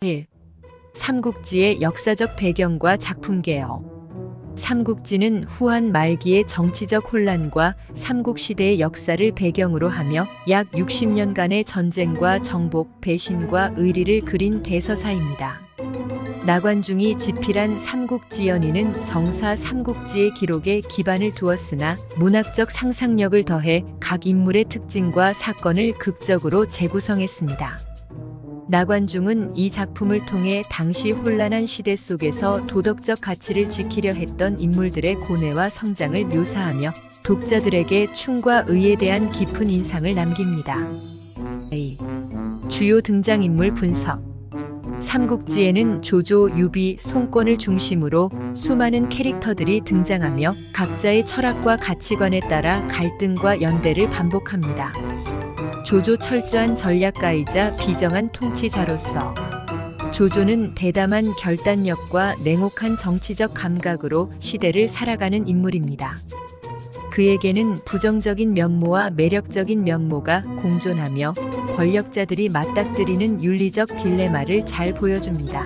1. 삼국지의 역사적 배경과 작품 개요. 삼국지는 후한 말기의 정치적 혼란과 삼국시대의 역사를 배경으로 하며 약 60년간의 전쟁과 정복, 배신과 의리를 그린 대서사입니다. 나관중이 집필한 삼국지연의는 정사 삼국지의 기록에 기반을 두었으나 문학적 상상력을 더해 각 인물의 특징과 사건을 극적으로 재구성했습니다. 나관중은 이 작품을 통해 당시 혼란한 시대 속에서 도덕적 가치를 지키려 했던 인물들의 고뇌와 성장을 묘사하며 독자들에게 충과 의에 대한 깊은 인상을 남깁니다. A. 주요 등장인물 분석 삼국지에는 조조, 유비, 송권을 중심으로 수많은 캐릭터들이 등장하며 각자의 철학과 가치관에 따라 갈등과 연대를 반복합니다. 조조 철저한 전략가이자 비정한 통치자로서 조조는 대담한 결단력과 냉혹한 정치적 감각으로 시대를 살아가는 인물입니다. 그에게는 부정적인 면모와 매력적인 면모가 공존하며 권력자들이 맞닥뜨리는 윤리적 딜레마를 잘 보여줍니다.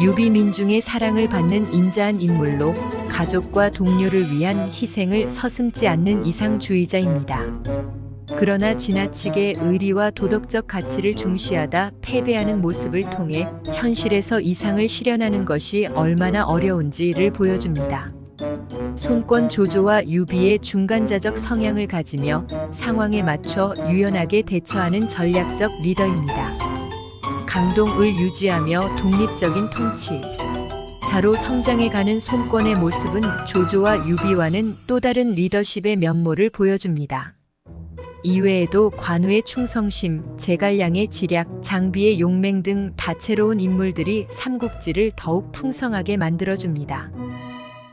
유비 민중의 사랑을 받는 인자한 인물로 가족과 동료를 위한 희생을 서슴지 않는 이상주의자입니다. 그러나 지나치게 의리와 도덕적 가치를 중시하다 패배하는 모습을 통해 현실에서 이상을 실현하는 것이 얼마나 어려운지를 보여줍니다. 손권 조조와 유비의 중간자적 성향을 가지며 상황에 맞춰 유연하게 대처하는 전략적 리더입니다. 강동을 유지하며 독립적인 통치. 자로 성장해가는 손권의 모습은 조조와 유비와는 또 다른 리더십의 면모를 보여줍니다. 이외에도 관우의 충성심, 제갈량의 지략, 장비의 용맹 등 다채로운 인물들이 삼국지를 더욱 풍성하게 만들어줍니다.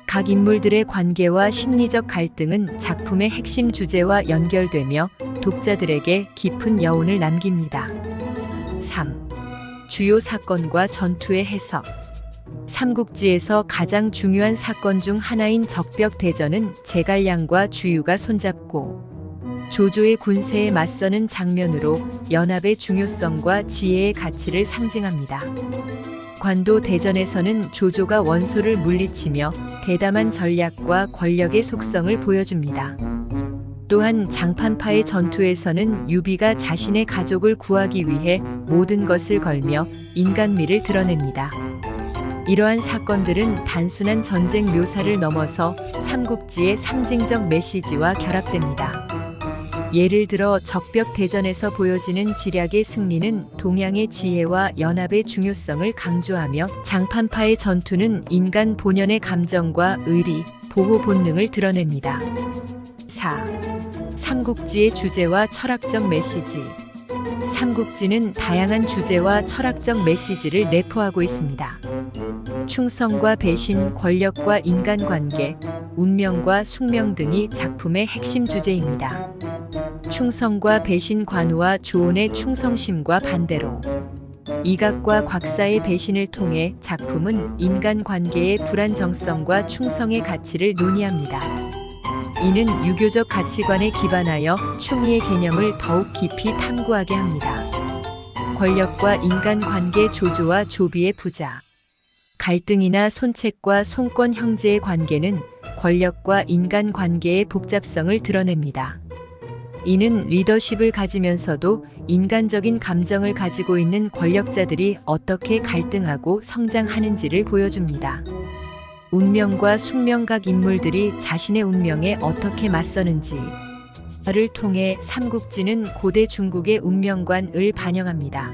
각 인물들의 관계와 심리적 갈등은 작품의 핵심 주제와 연결되며 독자들에게 깊은 여운을 남깁니다. 3. 주요 사건과 전투의 해석. 삼국지에서 가장 중요한 사건 중 하나인 적벽 대전은 제갈량과 주유가 손잡고 조조의 군세에 맞서는 장면으로 연합의 중요성과 지혜의 가치를 상징합니다. 관도 대전에서는 조조가 원소를 물리치며 대담한 전략과 권력의 속성을 보여줍니다. 또한 장판파의 전투에서는 유비가 자신의 가족을 구하기 위해 모든 것을 걸며 인간미를 드러냅니다. 이러한 사건들은 단순한 전쟁 묘사를 넘어서 삼국지의 상징적 메시지와 결합됩니다. 예를 들어 적벽 대전에서 보여지는 지략의 승리는 동양의 지혜와 연합의 중요성을 강조하며 장판파의 전투는 인간 본연의 감정과 의리, 보호 본능을 드러냅니다. 4. 삼국지의 주제와 철학적 메시지. 삼국지는 다양한 주제와 철학적 메시지를 내포하고 있습니다. 충성과 배신, 권력과 인간관계, 운명과 숙명 등이 작품의 핵심 주제입니다. 충성과 배신 관우와 조언의 충성심과 반대로 이각과 곽사의 배신을 통해 작품은 인간관계의 불안정성과 충성의 가치를 논의합니다. 이는 유교적 가치관에 기반하여 충의의 개념을 더욱 깊이 탐구하게 합니다. 권력과 인간관계 조조와 조비의 부자 갈등이나 손책과 손권 형제의 관계는 권력과 인간관계의 복잡성을 드러냅니다. 이는 리더십을 가지면서도 인간적인 감정을 가지고 있는 권력자들이 어떻게 갈등하고 성장하는지를 보여줍니다. 운명과 숙명각 인물들이 자신의 운명에 어떻게 맞서는지 를 통해 삼국지는 고대 중국의 운명관을 반영합니다.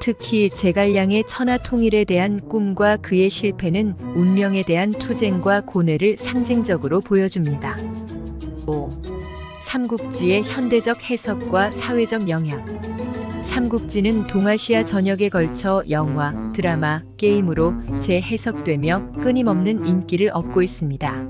특히 제갈량의 천하 통일에 대한 꿈과 그의 실패는 운명에 대한 투쟁과 고뇌를 상징적으로 보여줍니다. 5. 삼국지의 현대적 해석과 사회적 영향. 삼국지는 동아시아 전역에 걸쳐 영화, 드라마, 게임으로 재해석되며 끊임없는 인기를 얻고 있습니다.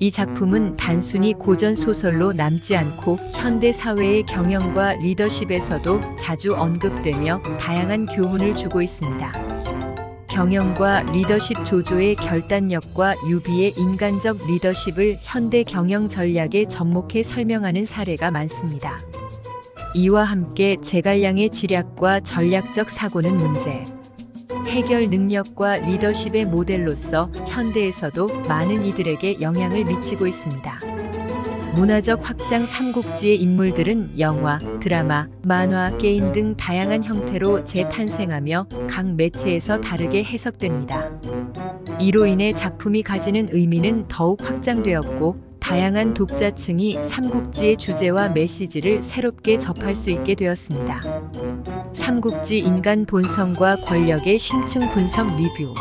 이 작품은 단순히 고전 소설로 남지 않고 현대 사회의 경영과 리더십에서도 자주 언급되며 다양한 교훈을 주고 있습니다. 경영과 리더십 조조의 결단력과 유비의 인간적 리더십을 현대 경영 전략에 접목해 설명하는 사례가 많습니다. 이와 함께 제갈량의 지략과 전략적 사고는 문제. 해결 능력과 리더십의 모델로서 현대에서도 많은 이들에게 영향을 미치고 있습니다. 문화적 확장 삼국지의 인물들은 영화, 드라마, 만화, 게임 등 다양한 형태로 재탄생하며 각 매체에서 다르게 해석됩니다. 이로 인해 작품이 가지는 의미는 더욱 확장되었고 다양한 독자층이 삼국지의 주제와 메시지를 새롭게 접할 수 있게 되었습니다. 삼국지 인간 본성과 권력의 심층 분석 리뷰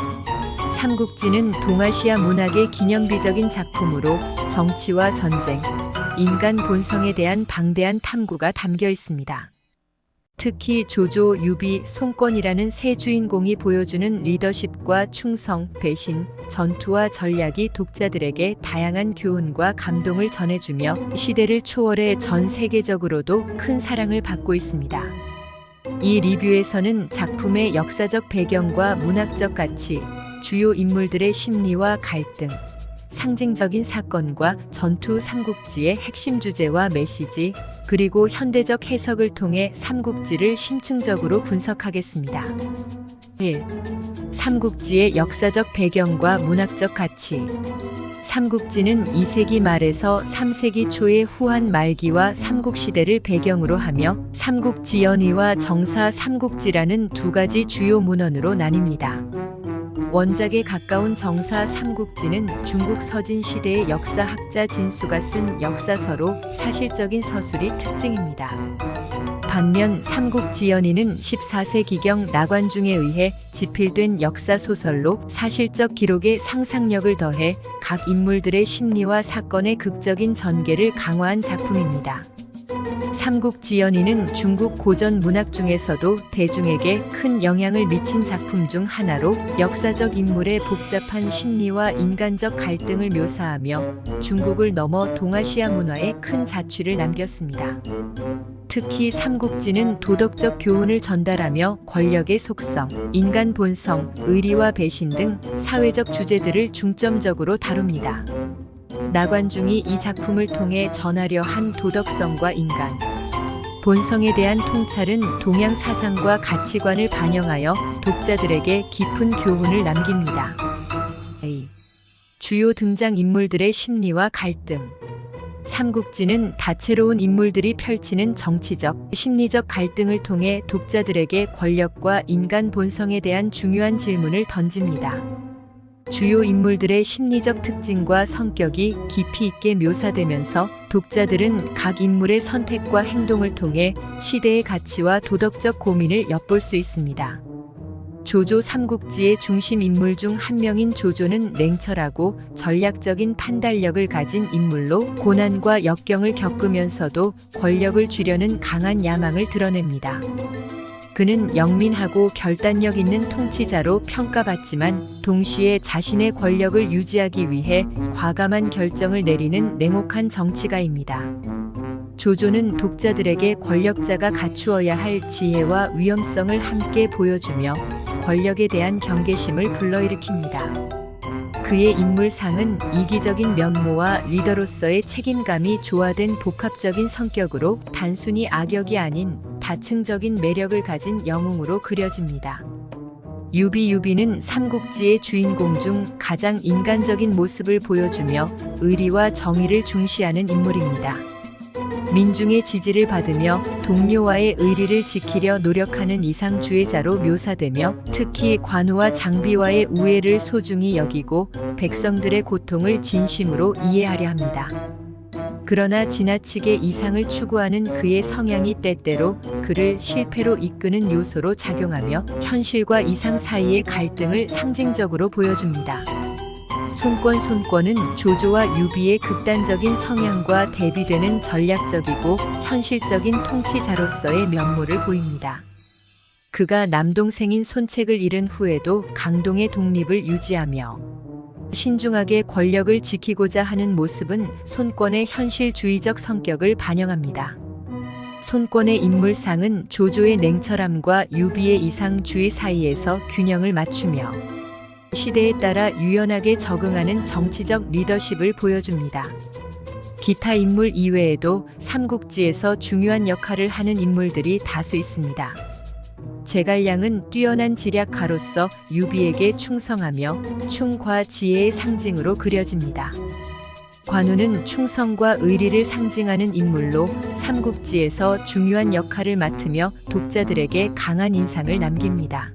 삼국지는 동아시아 문학의 기념비적인 작품으로 정치와 전쟁, 인간 본성에 대한 방대한 탐구가 담겨 있습니다. 특히 조조, 유비, 송권이라는 세 주인공이 보여주는 리더십과 충성, 배신, 전투와 전략이 독자들에게 다양한 교훈과 감동을 전해주며 시대를 초월해 전 세계적으로도 큰 사랑을 받고 있습니다. 이 리뷰에서는 작품의 역사적 배경과 문학적 가치, 주요 인물들의 심리와 갈등, 상징적인 사건과 전투 삼국지의 핵심 주제와 메시지, 그리고 현대적 해석을 통해 삼국지를 심층적으로 분석하겠습니다. 1. 삼국지의 역사적 배경과 문학적 가치. 삼국지는 2세기 말에서 3세기 초의 후한 말기와 삼국시대를 배경으로 하며 삼국지연의와 정사 삼국지라는 두 가지 주요 문헌으로 나뉩니다. 원작에 가까운 정사 삼국지는 중국 서진 시대의 역사학자 진수가 쓴 역사서로 사실적인 서술이 특징입니다. 반면 삼국지연의는 14세기경 나관중에 의해 집필된 역사 소설로 사실적 기록에 상상력을 더해 각 인물들의 심리와 사건의 극적인 전개를 강화한 작품입니다. 삼국지연의는 중국 고전 문학 중에서도 대중에게 큰 영향을 미친 작품 중 하나로 역사적 인물의 복잡한 심리와 인간적 갈등을 묘사하며 중국을 넘어 동아시아 문화에 큰 자취를 남겼습니다. 특히 삼국지는 도덕적 교훈을 전달하며 권력의 속성, 인간 본성, 의리와 배신 등 사회적 주제들을 중점적으로 다룹니다. 나관중이 이 작품을 통해 전하려 한 도덕성과 인간, 본성에 대한 통찰은 동양 사상과 가치관을 반영하여 독자들에게 깊은 교훈을 남깁니다. A. 주요 등장 인물들의 심리와 갈등. 삼국지는 다채로운 인물들이 펼치는 정치적, 심리적 갈등을 통해 독자들에게 권력과 인간 본성에 대한 중요한 질문을 던집니다. 주요 인물들의 심리적 특징과 성격이 깊이 있게 묘사되면서 독자들은 각 인물의 선택과 행동을 통해 시대의 가치와 도덕적 고민을 엿볼 수 있습니다. 조조 삼국지의 중심 인물 중 한 명인 조조는 냉철하고 전략적인 판단력을 가진 인물로 고난과 역경을 겪으면서도 권력을 쥐려는 강한 야망을 드러냅니다. 그는 영민하고 결단력 있는 통치자로 평가받지만 동시에 자신의 권력을 유지하기 위해 과감한 결정을 내리는 냉혹한 정치가입니다. 조조는 독자들에게 권력자가 갖추어야 할 지혜와 위험성을 함께 보여주며 권력에 대한 경계심을 불러일으킵니다. 그의 인물상은 이기적인 면모와 리더로서의 책임감이 조화된 복합적인 성격으로 단순히 악역이 아닌 다층적인 매력을 가진 영웅으로 그려집니다. 유비유비는 삼국지의 주인공 중 가장 인간적인 모습을 보여주며 의리와 정의를 중시하는 인물입니다. 민중의 지지를 받으며 동료와의 의리를 지키려 노력하는 이상 주의자로 묘사되며 특히 관우와 장비와의 우애를 소중히 여기고 백성들의 고통을 진심으로 이해하려 합니다. 그러나 지나치게 이상을 추구하는 그의 성향이 때때로 그를 실패로 이끄는 요소로 작용하며 현실과 이상 사이의 갈등을 상징적으로 보여줍니다. 손권 손권은 조조와 유비의 극단적인 성향과 대비되는 전략적이고 현실적인 통치자로서의 면모를 보입니다. 그가 남동생인 손책을 잃은 후에도 강동의 독립을 유지하며 신중하게 권력을 지키고자 하는 모습은 손권의 현실주의적 성격을 반영합니다. 손권의 인물상은 조조의 냉철함과 유비의 이상주의 사이에서 균형을 맞추며 시대에 따라 유연하게 적응하는 정치적 리더십을 보여줍니다. 기타 인물 이외에도 삼국지에서 중요한 역할을 하는 인물들이 다수 있습니다. 제갈량은 뛰어난 지략가로서 유비에게 충성하며 충과 지혜의 상징으로 그려집니다. 관우는 충성과 의리를 상징하는 인물로 삼국지에서 중요한 역할을 맡으며 독자들에게 강한 인상을 남깁니다.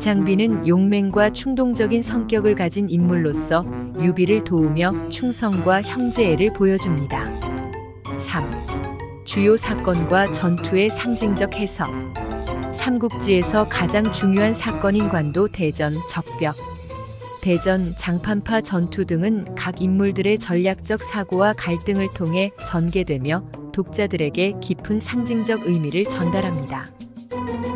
장비는 용맹과 충동적인 성격을 가진 인물로서 유비를 도우며 충성과 형제애를 보여줍니다. 3. 주요 사건과 전투의 상징적 해석 삼국지에서 가장 중요한 사건인 관도 대전, 적벽, 대전, 장판파 전투 등은 각 인물들의 전략적 사고와 갈등을 통해 전개되며 독자들에게 깊은 상징적 의미를 전달합니다.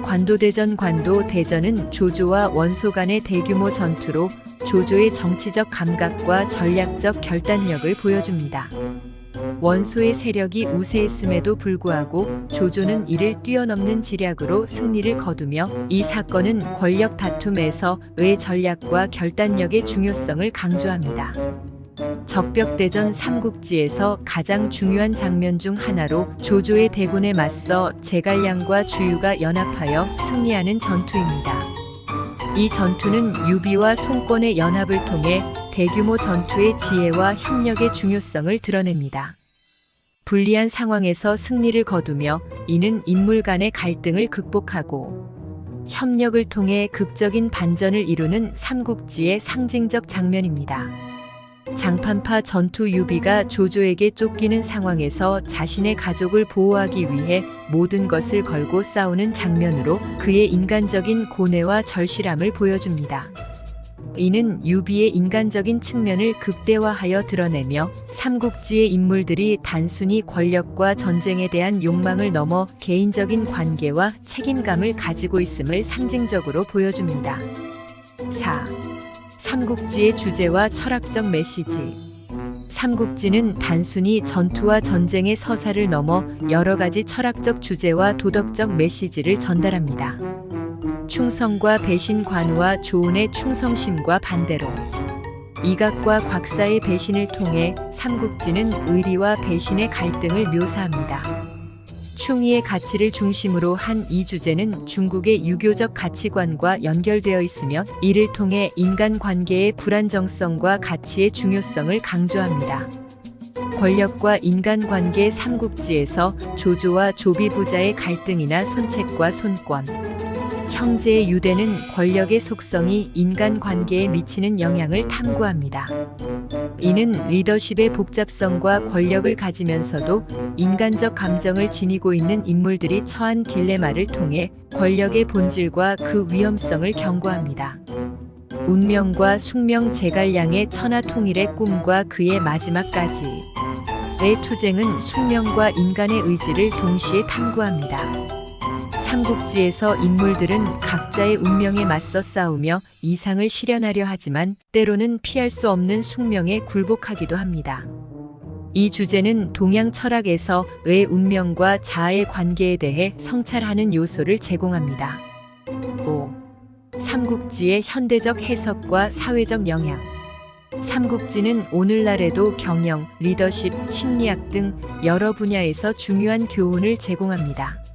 관도대전 관도 대전은 조조와 원소 간의 대규모 전투로 조조의 정치적 감각과 전략적 결단력을 보여줍니다. 원소의 세력이 우세했음에도 불구하고 조조는 이를 뛰어넘는 지략으로 승리를 거두며 이 사건은 권력 다툼에서 의 전략과 결단력의 중요성을 강조합니다. 적벽대전 삼국지에서 가장 중요한 장면 중 하나로 조조의 대군에 맞서 제갈량과 주유가 연합하여 승리하는 전투입니다. 이 전투는 유비와 송권의 연합을 통해 대규모 전투의 지혜와 협력의 중요성을 드러냅니다. 불리한 상황에서 승리를 거두며 이는 인물 간의 갈등을 극복하고 협력을 통해 극적인 반전을 이루는 삼국지의 상징적 장면입니다. 장판파 전투 유비가 조조에게 쫓기는 상황에서 자신의 가족을 보호하기 위해 모든 것을 걸고 싸우는 장면으로 그의 인간적인 고뇌와 절실함을 보여줍니다. 이는 유비의 인간적인 측면을 극대화하여 드러내며 삼국지의 인물들이 단순히 권력과 전쟁에 대한 욕망을 넘어 개인적인 관계와 책임감을 가지고 있음을 상징적으로 보여줍니다. 4. 삼국지의 주제와 철학적 메시지. 삼국지는 단순히 전투와 전쟁의 서사를 넘어 여러 가지 철학적 주제와 도덕적 메시지를 전달합니다. 충성과 배신 관우와 조은의 충성심과 반대로 이각과 곽사의 배신을 통해 삼국지는 의리와 배신의 갈등을 묘사합니다. 충의의 가치를 중심으로 한 이 주제는 중국의 유교적 가치관과 연결되어 있으며 이를 통해 인간 관계의 불안정성과 가치의 중요성을 강조합니다. 권력과 인간 관계 삼국지에서 조조와 조비 부자의 갈등이나 손책과 손권, 형제의 유대는 권력의 속성이 인간관계에 미치는 영향을 탐구합니다. 이는 리더십의 복잡성과 권력을 가지면서도 인간적 감정을 지니고 있는 인물들이 처한 딜레마를 통해 권력의 본질과 그 위험성을 경고합니다. 운명과 숙명 제갈량의 천하 통일의 꿈과 그의 마지막까지 의 투쟁은 숙명과 인간의 의지를 동시에 탐구합니다. 삼국지에서 인물들은 각자의 운명에 맞서 싸우며 이상을 실현하려 하지만 때로는 피할 수 없는 숙명에 굴복하기도 합니다. 이 주제는 동양 철학에서 의 운명과 자아의 관계에 대해 성찰하는 요소를 제공합니다. 5. 삼국지의 현대적 해석과 사회적 영향. 삼국지는 오늘날에도 경영, 리더십, 심리학 등 여러 분야에서 중요한 교훈을 제공합니다.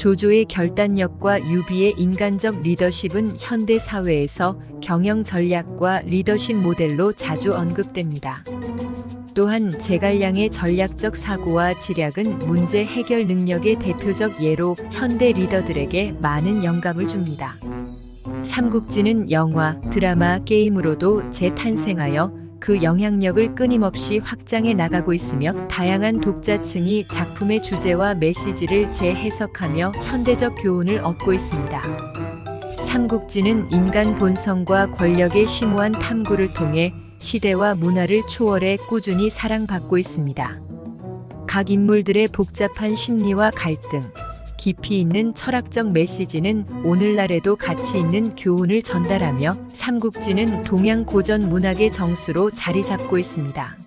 조조의 결단력과 유비의 인간적 리더십은 현대 사회에서 경영 전략과 리더십 모델로 자주 언급됩니다. 또한 제갈량의 전략적 사고와 지략은 문제 해결 능력의 대표적 예로 현대 리더들에게 많은 영감을 줍니다. 삼국지는 영화, 드라마, 게임으로도 재탄생하여 그 영향력을 끊임없이 확장해 나가고 있으며 다양한 독자층이 작품의 주제와 메시지를 재해석하며 현대적 교훈을 얻고 있습니다. 삼국지는 인간 본성과 권력의 심오한 탐구를 통해 시대와 문화를 초월해 꾸준히 사랑받고 있습니다. 각 인물들의 복잡한 심리와 갈등, 깊이 있는 철학적 메시지는 오늘날에도 가치 있는 교훈을 전달하며 삼국지는 동양 고전 문학의 정수로 자리 잡고 있습니다.